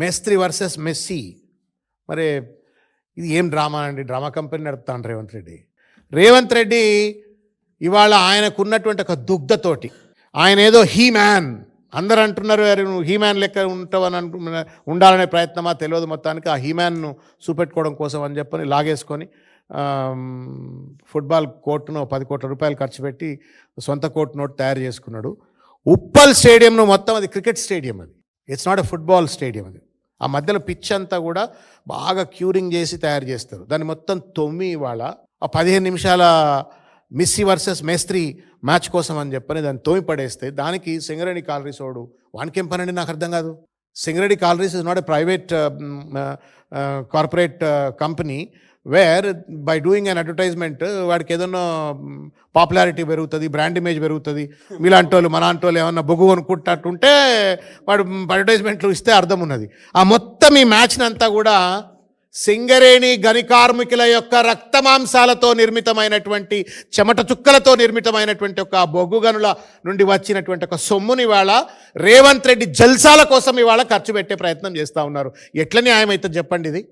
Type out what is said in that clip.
మేస్త్రి versus messy. మరి ఇది ఏం డ్రామా అండి? డ్రామా కంపెనీ నడుపుతాను రేవంత్ రెడ్డి. రేవంత్ రెడ్డి ఇవాళ ఆయనకున్నటువంటి ఒక దుగ్ధతోటి ఆయన ఏదో హీ మ్యాన్ అందరు అంటున్నారు "అరే నువ్వు హీ లెక్క ఉంటావని అనుకున్న ఉండాలనే ప్రయత్నమా తెలియదు మొత్తానికి. ఆ హీ చూపెట్టుకోవడం కోసం అని చెప్పని లాగేసుకొని ఫుట్బాల్ కోర్టును పది కోట్ల రూపాయలు ఖర్చు పెట్టి సొంత కోర్టు నోట్ తయారు చేసుకున్నాడు. ఉప్పల్ స్టేడియంను మొత్తం అది క్రికెట్ స్టేడియం అది. It's not a football stadium అది. ఆ మధ్యలో పిచ్ అంతా కూడా బాగా క్యూరింగ్ చేసి తయారు చేస్తారు. దాన్ని మొత్తం తొమ్మి ఇవాళ ఆ పదిహేను నిమిషాల మిస్సీ వర్సెస్ మేస్త్రి మ్యాచ్ కోసం అని చెప్పని దాన్ని తోమి పడేస్తే దానికి సింగరేణి కాలరీసోడు వానికేం పనండి నాకు అర్థం కాదు. Singareni collieries is not a private corporate company where by doing an advertisement వాడికి ఏదన్నా పాపులారిటీ పెరుగుతుంది బ్రాండ్ ఇమేజ్ పెరుగుతుంది మీలాంటి వాళ్ళు మనాంటి వాళ్ళు ఏమన్నా బొగ్గు కొనుక్కుంటట్టుంటే వాడు అడ్వర్టైజ్మెంట్లు ఇస్తే అర్థం ఉన్నది. ఆ మొత్తం ఈ మ్యాచ్ని అంతా కూడా సింగరేణి గని కార్మికుల యొక్క రక్తమాంసాలతో నిర్మితమైనటువంటి చెమట చుక్కలతో నిర్మితమైనటువంటి ఒక బొగ్గుగనుల నుండి వచ్చినటువంటి ఒక సొమ్ముని ఇవాళ రేవంత్ రెడ్డి జల్సాల కోసం ఇవాళ ఖర్చు పెట్టే ప్రయత్నం చేస్తూ ఉన్నారు. ఎట్ల న్యాయం అయితే చెప్పండి ఇది?